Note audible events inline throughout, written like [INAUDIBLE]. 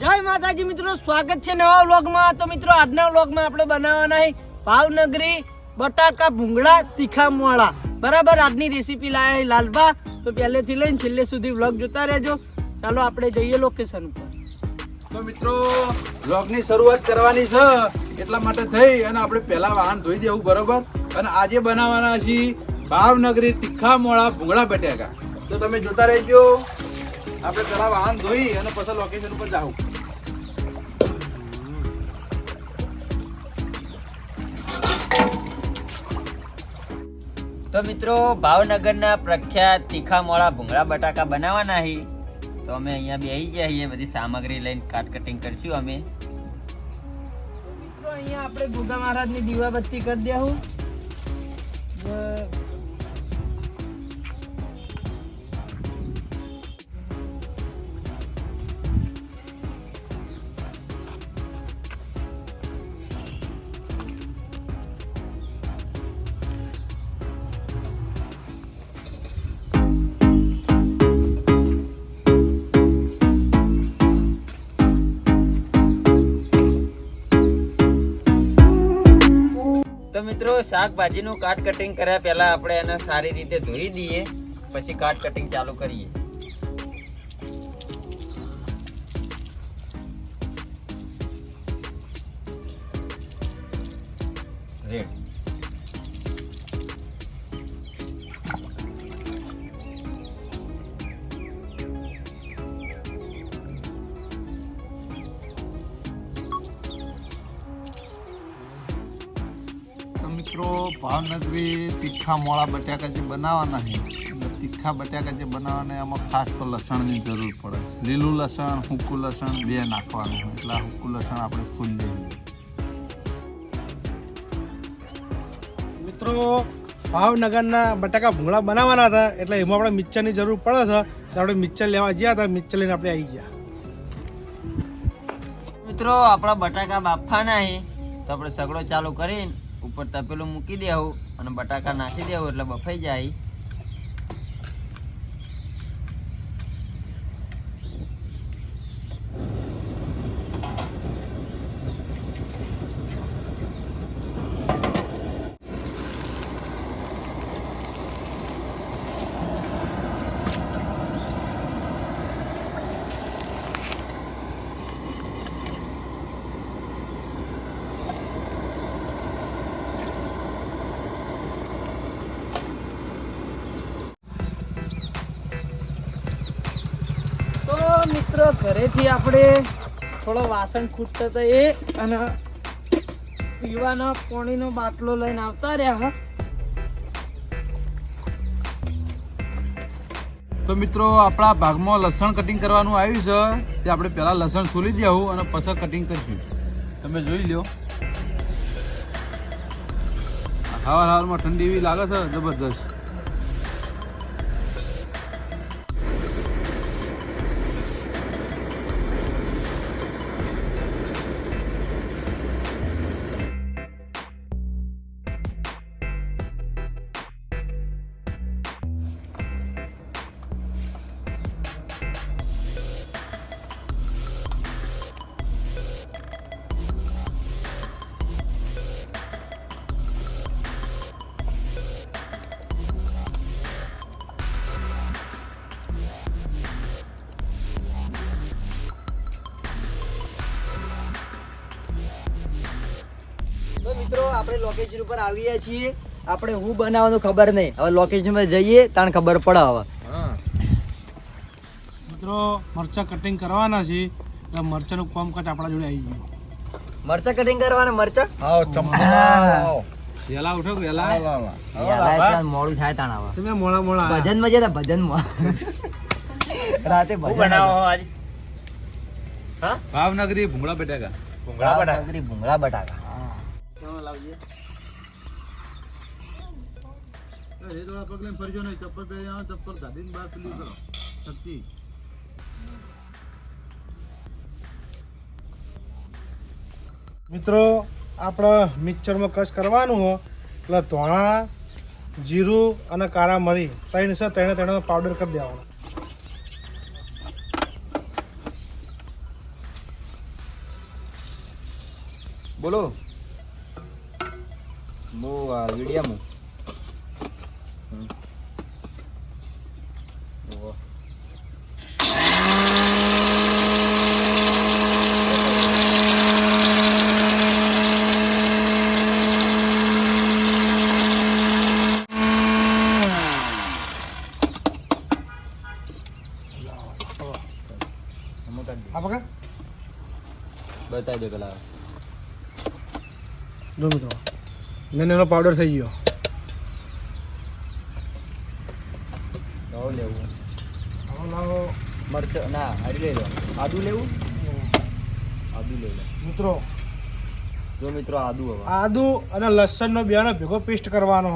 જય માતાજી મિત્રો, સ્વાગત છે નવા વ્લોગમાં. તો મિત્રો, આજના વ્લોગમાં આપણે બનાવવાના છે ભાવનગરી બટાકા ભૂંગળા તીખા મોળા બરાબર, આજની રેસીપી લાયા લાલભા તો પહેલેથી લઈને છેલ્લે સુધી વ્લોગ જોતા રહેજો. ચાલો, આપણે જઈએ લોકેશન ઉપર. તો મિત્રો, વ્લોગની શરૂઆત કરવાની છે. એટલા માટે થઈ અને આપણે પહેલા વાહન ધોઈ દેવું, બરોબર? અને આજે બનાવવાના છીએ ભાવનગરી તીખા મોળા ભૂંગળા બટાકા. તો તમે જોતા રહેજો. આપણે પહેલા વાહન ધોઈ અને પછી લોકેશન ઉપર જાઉં તો મિત્રો, ભાવનગરના પ્રખ્યાત તીખા મોળા ભૂંગળા બટાકા બનાવવાના હી. તો અમે અહીંયા બેસી ગયા છીએ બધી સામગ્રી લઈને કાટ કટિંગ કરશું અમે. મિત્રો, અહીંયા આપણે ભૂગા મહારાજની દીવાબત્તી કરી દેવું મિત્રો, શાકભાજીનું કાટ કટિંગ કર્યા પહેલા આપણે એને સારી રીતે ધોઈ દઈએ, પછી કાટ કટિંગ ચાલુ કરીએ. મિત્રો ભાવનગરી તીખા મોળા બટાકા જે બનાવવાના છે તીખા બટાકા જે બનાવવાના એમાં ખાસ તો લસણની જરૂર પડે લીલું લસણ હુકું લસણ બે નાખવાનું હોય એટલે આ સૂકું લસણ આપણે ફૂલ લઈએ. મિત્રો ભાવનગરના બટાકા ભૂંગળા બનાવવાના હતા એટલે એમાં આપણે મિક્સરની જરૂર પડે છે. તો આપણે મિક્સર લેવા ગયા હતા મિક્સર લઈને આપણે આવી ગયા. મિત્રો આપણા બટાકા બાફવાના છે તો આપણે સગડો ચાલુ કરીને ઉપર તપેલું મૂકી દેવું અને બટાકા નાખી દેવું એટલે બફાઈ જાય તો મિત્રો, ઘરેથી આપણે થોડો વાસણ ખૂટતો હતો એ અને પીવાનો પાણીનો બાટલો લઈને આવતા રહ્યા તો મિત્રો, આપણા ભાગમાં લસણ કટિંગ કરવાનું આવ્યું છે. તે આપણે પહેલાં લસણ સોલી દેવું અને પછી કટિંગ કરીશું. તમે જોઈ લો હવાર હવારમાં ઠંડી એવી લાગે છે, જબરદસ્ત. તો મિત્રો આપણે લોકેશન ઉપર આવીએ છીએ. આપણે હું બનાવવાનું ખબર નહીં. હવે લોકેશન પર જઈએ તાણ ખબર પડે હવે. મિત્રો મરચાં કટિંગ કરવાના છે. એટલે મરચાંનું કોમ કટ આપણા જોડે આવી ગયું. મરચા કટિંગ કરવાના મરચા? આવો વહેલા ઉઠો કે વહેલા મોડું થાય તાણ હવે. તમે મોડા મોડા આયા. ભજનમાં જતા ભજનમાં રાતે ભજન આજ? ભાવનગરી ભૂંગળા બટાકા. ભાવનગરી ભૂંગળા બટાકા. પગ લઈને ફરજો નહીં, ચપ્પલ પહેરી આવો ચપ્પલ કાઢીને બહાર પેલી કરો. શક્તિ મિત્રો, આપણે મિક્સરમાં કશ કરવાનું હો, એટલે ધોણા, જીરું અને કાળા મરી ત્રણ છે ત્રણે ત્રણનો પાવડર કરી દેવાનો. બોલો. મો વિડીયામાં આ પકડ બતાવી દે પેલા જો મિત્રો ને એનો પાવડર થઈ ગયો. લેવું આવો લાવો મરચ ના હારી લઈ લો. આદુ લેવું? આદુ લઈ લો. મિત્રો. જો મિત્રો આદુ હવે. આદુ અને લસણનો બેનો ભેગો પેસ્ટ કરવાનો.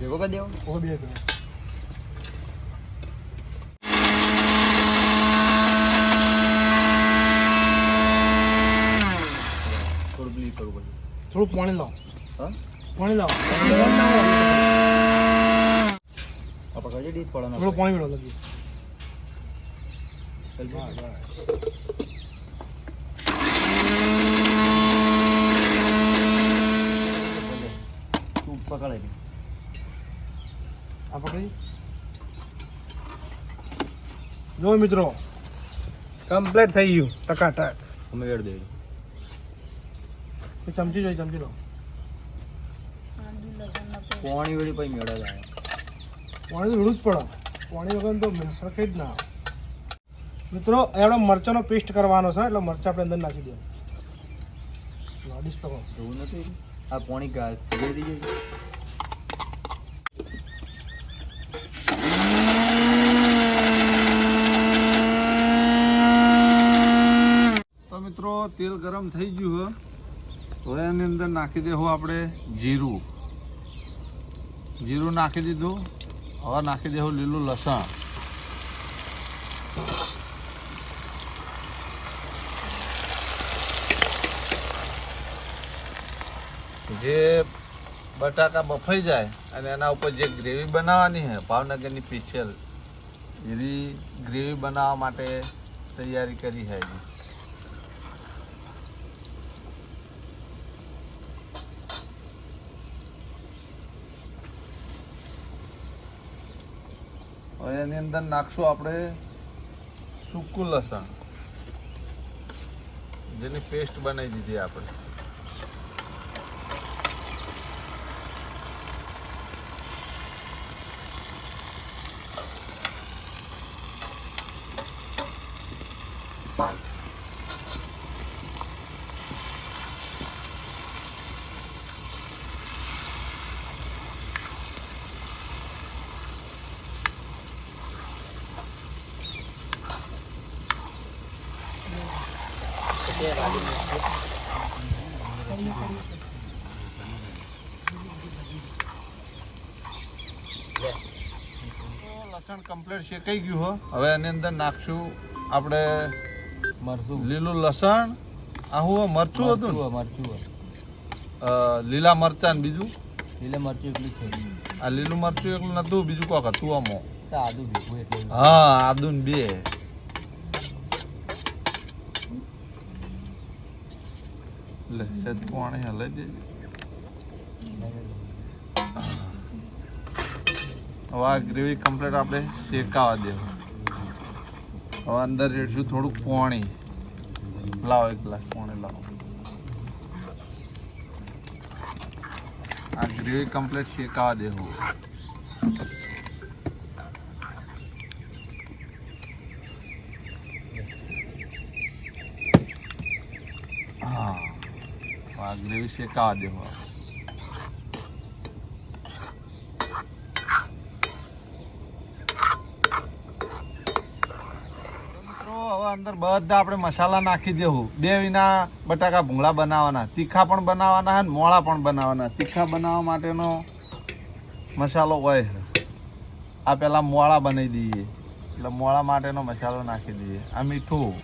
ભેગો કરી દેવો? ઓ બે ભેગો. થોડું પાણી લાવો. હા? પાણી લાવો. આપણે કઈ ડીશ પડે થોડું પાણી મેળવો લગી તું પકડી. જો મિત્રો કમ્પ્લીટ થઈ ગયું. ટકાટક. અમે વેડ દે ચમચી જોઈ ચમચી લો. પોણી વળી પછી મેળા જાય. પાણી તો જ પડે. પાણી વગર તો સરખે જ ના મિત્રો આપણે મરચાંનો પેસ્ટ કરવાનો છે એટલે મરચાં આપણે અંદર નાખી દઈએ ડીશ તો જોવું નથી? આ પોણી ગાય થઈ જાય. તો મિત્રો તેલ ગરમ થઈ ગયું હે હવે એની અંદર નાખી દેવું આપણે જીરું. જીરું નાખી દીધું, હવે નાખી દેવું લીલું લસણ. જે બટાકા બફાઈ જાય અને એના ઉપર જે ગ્રેવી બનાવવાની છે, ભાવનગરની સ્પેશિયલ એવી ગ્રેવી બનાવવા માટે તૈયારી કરી છે હવે એની અંદર નાખશું આપણે સૂકું લસણ. જેની પેસ્ટ બનાવી દીધી આપણે. લસણ કમ્પ્લીટ શેકાઈ ગયું હો. હવે એની અંદર નાખશું આપણે મરચું. લીલું લસણ આ હું મરચું હતું મરચું લીલા મરચાં ને બીજું? લીલા મરચું એટલું છે આ લીલું મરચું એકલું નતું બીજું કોક હતું આમાં. આદુ હા આદુ ને બે. લે સેજ પાણી હલાઈ દેજે હવે આ ગ્રેવી કમ્પ્લીટ આપણે શેકાવા દેવું. હવે અંદર રેડશું થોડુંક પાણી. લાવો એક ગ્લાસ પાણી, લાવો. આ ગ્રેવી કમ્પ્લીટ શેકાવા દેવું હા આ ગ્રેવી શેકાવા દેવું હવે. મિત્રો, હવે અંદર બધા આપણે મસાલા નાખી દેવું બે વિના બટાકા ભૂંગળા બનાવવાના, તીખા પણ બનાવવાના અને મોળા પણ બનાવવાના. તીખા બનાવવા માટેનો મસાલો હોય છે. આ પેલા મોળા બનાવી દઈએ. એટલે મોળા માટેનો મસાલો નાખી દઈએ. આ મીઠું.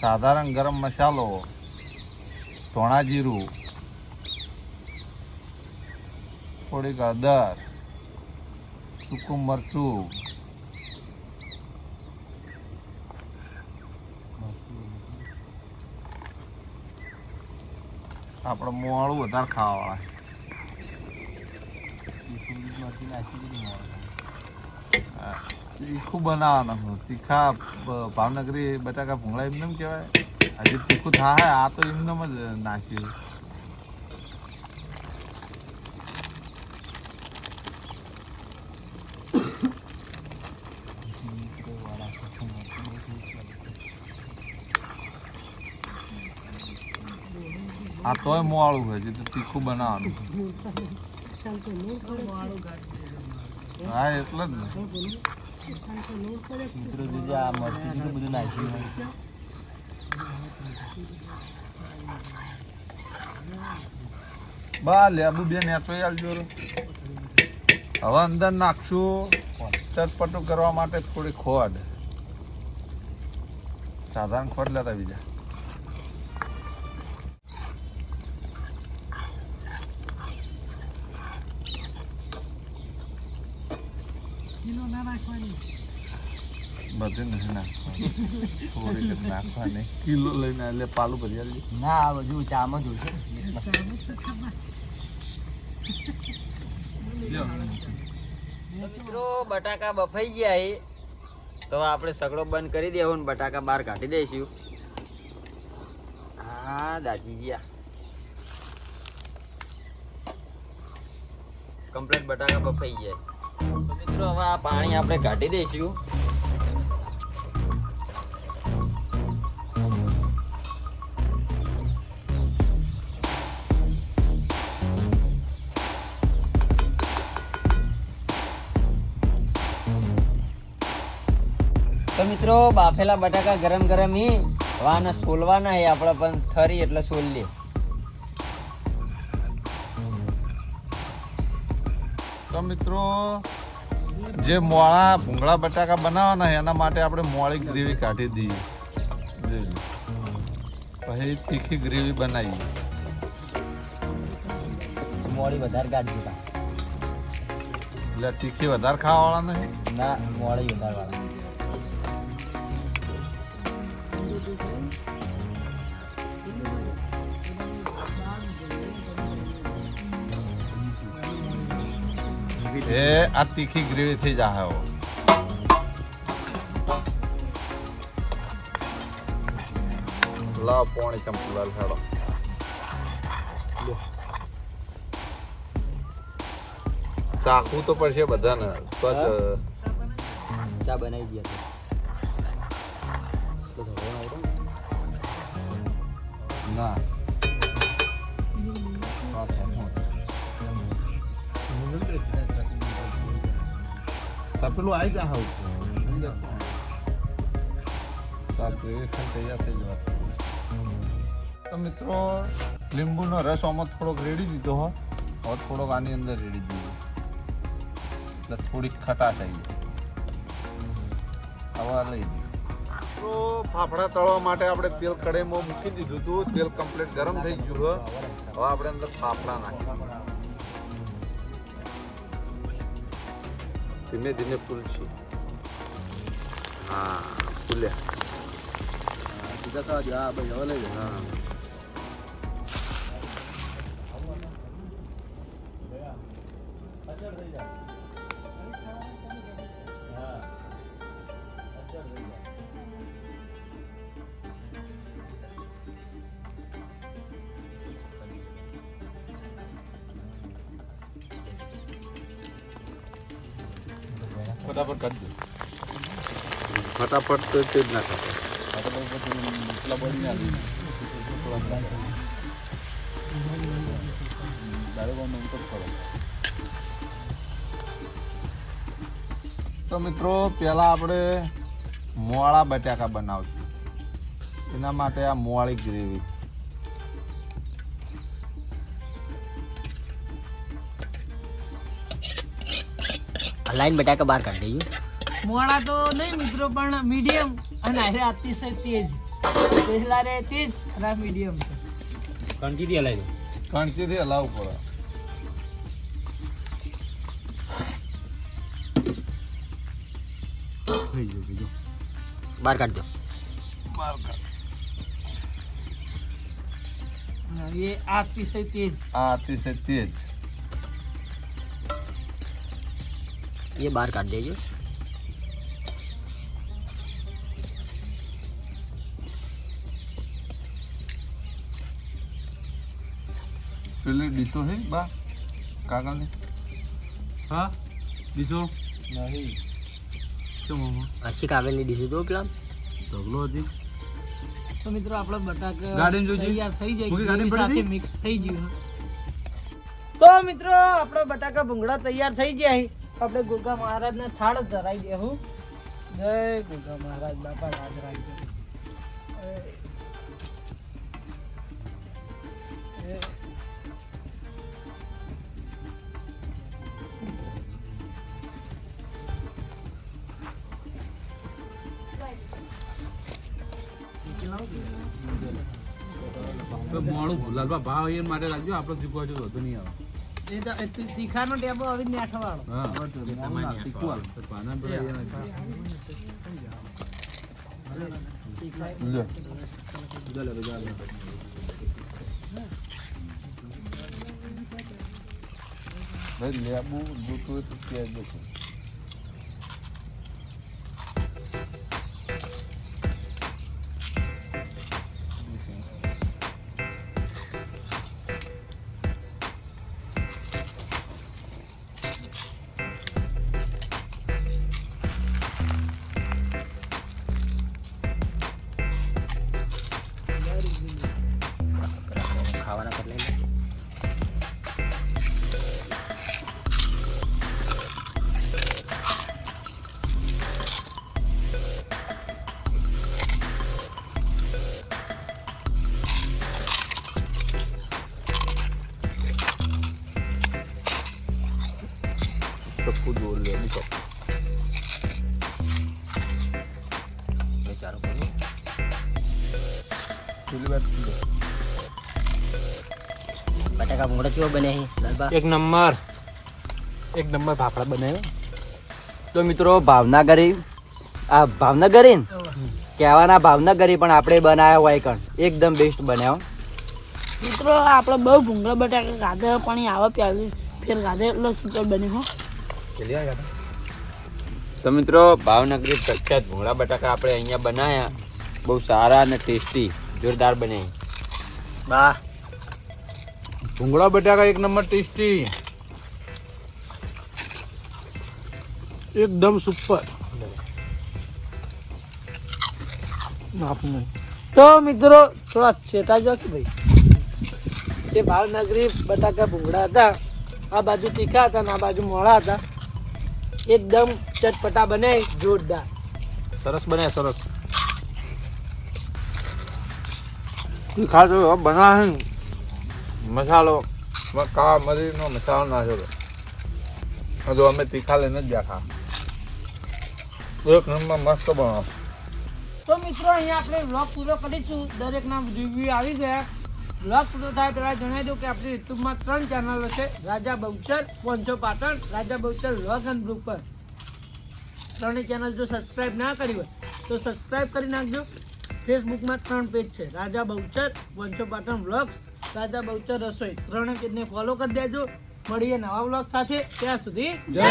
સાધારણ ગરમ મસાલો. ધોણા જીરું થોડીક અદર સૂકું મરચું, આપણે મોવાળું વધારે ખાવાવાળા તીખું બનાવવાનું, તીખા, ભાવનગરી બટાકા ભૂંગળા એમને એમ કહેવાય. હજી તીખું થાય, આ તો એમને જ નાખ્યું. આ તોય મોળું હોય છે તો તીખું બનાવવાનું હા, એટલે જ ને. મિત્રો જોજે આ મરચી બધું નાખ્યું બા લેબુ બે નેચોઈ આલજો. હવે અંદર નાખશું. ચટપટું કરવા માટે થોડી ખોડ સાધારણ ખોડ લેતા બીજા. બધું નથી નાખવાનું. થોડી જ [LAUGHS] નાખવાની કિલો લઈને એટલે પાલું ભરી ના આ બધું ચામાં જ તો મિત્રો બટાકા બફાઈ ગયા એ તો આપણે સગડો બંધ કરી દેવો ને બટાકા બહાર કાઢી દઈશું. હા દાજી ગયા. કમ્પ્લેટ બટાકા બફાઈ ગયા મિત્રો હવે આ પાણી આપણે કાઢી દઈશું. મિત્રો બાફેલા બટાકા ગરમ ગરમ. હી વાના સોલવાના એ આપણે પણ ખરી એટલે સોલ લે તો મિત્રો જે મોળા ભૂંગળા બટાકા બનાવવાના એના માટે આપણે મોળી ગ્રેવી કાઢી દઈએ. પછી તીખી ગ્રેવી બનાવીએ. મોડી વધારે કાઢી દીધા એટલે તીખી વધારે ખાવાવાળા નહીં. ના મોડી વધારે વાળા. એ આ તીખી ગ્રેવી થઈ જાય હો. લાવ પોણી ચમચી લાલ ચાખવું તો પડશે બધાને ચા બનાવી ગયા ના પેલું આવી જા હાવ તૈયાર થઈ જવા તો મિત્રો લીંબુનો રસ આમાં થોડોક રેડી દીધો હો હવે થોડોક આની અંદર રેડી દીધો એટલે થોડીક ખટાશ આવી હવે લઈ તો ફાફડા તળવા માટે આપણે તેલ કઢાઈમાં મૂકી દીધું હતું. તેલ કમ્પ્લીટ ગરમ થઈ ગયું છે. હવે આપણે અંદર ફાફડા નાખી ધીમે ધીમે ફૂલશું. હા ફૂલ્યા સીધા તો આ ભાઈ હવે લઈ હા. ફટાફટ તો તે જ નાખો તો મિત્રો પહેલા આપણે મોળા બટાકા બનાવશું. એના માટે આ મોળી ગ્રેવી. લાઈન બટાકા બહાર કાઢી દઈએ. મોડા તો નહીં મિત્રો પણ મીડિયમ અને હારે અતિશય તેજ. પહેલા રે તેજ અને મીડિયમ છે. કણકી દે લઈ કણકીથી હલાવવું પડે. બહાર કાઢ દો. બહાર કાઢ. એ પીસે તેજ. અતિશય તેજ. એ બહાર કાઢી દેજો. પેલી ડીશો છે બા? કાકાની? હા? બીજો? નહીં. શું મામા અસી કાગળની ડીશી દો પેલા? ઢગલો હતી તો મિત્રો આપણા બટાકા ગાર્ડન જોજે. તૈયાર થઈ જાય સાથે મિક્સ થઈ ગયું તો મિત્રો આપણો બટાકા ભૂંગળા તૈયાર થઈ ગયા છે. આપણે ગોગા મહારાજને થાળ ધરાઈ દેવું જય ગોગા મહારાજ બાપા રાજ રાખજો એ- તો મોડું લાલબા ભાવ એ માટે રાખજો આપણે ચૂકવા જો વધુ નહીં આવે. એ તો- એ તી- તીખાનો ટેબો હવે નાખવાનો. હા તીખું આવે. તો પાના લેબુ જોતું કે તો કીધો બટાકા ભૂંગળા કેવો બને એક નંબર. એક નંબર ફાફડા બને તો મિત્રો ભાવનગરી આ ભાવનગરી કહેવાના ભાવનગરી પણ આપણે બનાવ્યા હોય કણ. એકદમ બેસ્ટ બનાવ્યો મિત્રો આપણે બહુ ભૂંગળા બટાકા ગાધા પાણી આવે પ્યાલી ફેર ગાધે એટલે સુપર બન્યું હો. તો મિત્રો ભાવનગરી પ્રખ્યાત ભૂંગળા બટાકા આપણે અહીંયા બનાવ્યા બહુ સારા અને ટેસ્ટી જોરદાર બને. બા. ભૂંગળા બટાકા એક નંબર ટેસ્ટી. એકદમ સુપર. તો મિત્રો થોડા છેટા જો કે ભાઈ. જે ભાવનગરી બટાકા ભૂંગળા હતા આ બાજુ તીખા હતા અને આ બાજુ મોળા હતા. એકદમ ચટપટા બને જોરદાર. સરસ બને સરસ. ખાજો હવે બનાવે ને. મસાલો. કાળા મરીનો મસાલો નાખ્યો હતો. હજુ અમે તીખા લઈને જ બેઠા એક નંબર મસ્ત બનાવ. તો મિત્રો અહીંયા આપણે વ્લોગ પૂરો કરીશું. દરેકના રિવ્યુ આવી ગયા. વ્લોગ પૂરો થાય પહેલા જણાવી દઉં કે આપણી યુટ્યુબમાં ત્રણ ચેનલો છે. Raja Bahuchar પોંચો Patan, Raja Bahuchar vlog and group પર. ત્રણેય ચેનલ જો સબસ્ક્રાઈબ ના કરી હોય, તો સબસ્ક્રાઇબ કરી નાખજો. ફેસબુકમાં ત્રણ પેજ છે. રાજા બહુચર પોંચો પાટણ વ્લોગ રાજા બહુચર રસોઈ. ત્રણેય પેજને ફોલો કરી દેજો. મળીએ નવા વ્લોગ સાથે. ત્યાં સુધી જય